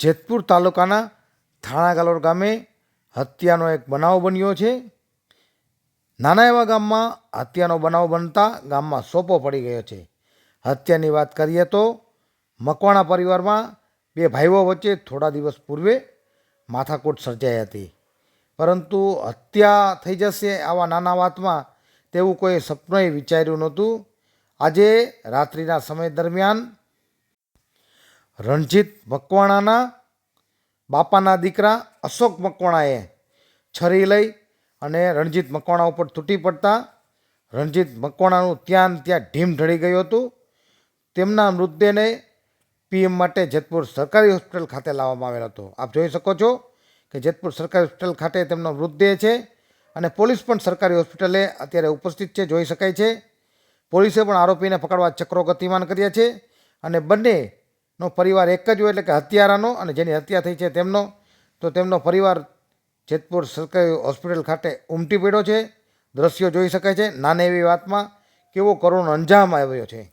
જેતપુર તાલુકાના થાણાગાલોર ગામે હત્યાનો એક બનાવ બન્યો છે. નાના એવા ગામમાં હત્યાનો બનાવ બનતા ગામમાં સોપો પડી ગયો છે. હત્યાની વાત કરીએ તો મકવાણા પરિવારમાં બે ભાઈઓ વચ્ચે થોડા દિવસ પૂર્વે માથાકૂટ સર્જાઈ હતી. પરંતુ હત્યા થઈ જશે આવા નાના વાતમાં તેવું કોઈ સપનોએ વિચાર્યું નહોતું. આજે રાત્રિના સમય દરમિયાન રણજીત મકવાણાના બાપાના દીકરા અશોક મકવાણાએ છરી લઈ અને રણજીત મકવાણા ઉપર તૂટી પડતા રણજીત મકવાણાનું ત્યાં ત્યાં ઢીમ ઢળી ગયું હતું. તેમના મૃતદેહને પીએમ માટે જેતપુર સરકારી હોસ્પિટલ ખાતે લાવવામાં આવેલ હતો. આપ જોઈ શકો છો કે જેતપુર સરકારી હોસ્પિટલ ખાતે તેમનો મૃતદેહ છે અને પોલીસ પણ સરકારી હોસ્પિટલે અત્યારે ઉપસ્થિત છે, જોઈ શકાય છે. પોલીસે પણ આરોપીને પકડવા ચક્રો ગતિમાન કર્યા છે અને બંનેનો પરિવાર એક જ હોય એટલે કે હત્યારાનો અને જેની હત્યા થઈ છે તેમનો, તો તેમનો પરિવાર જેતપુર સરકારી હોસ્પિટલ ખાતે ઉમટી પડ્યો છે. દ્રશ્યો જોઈ શકાય છે. નાની એવી વાતમાં કેવો કરુણ અંજામ આવ્યો છે.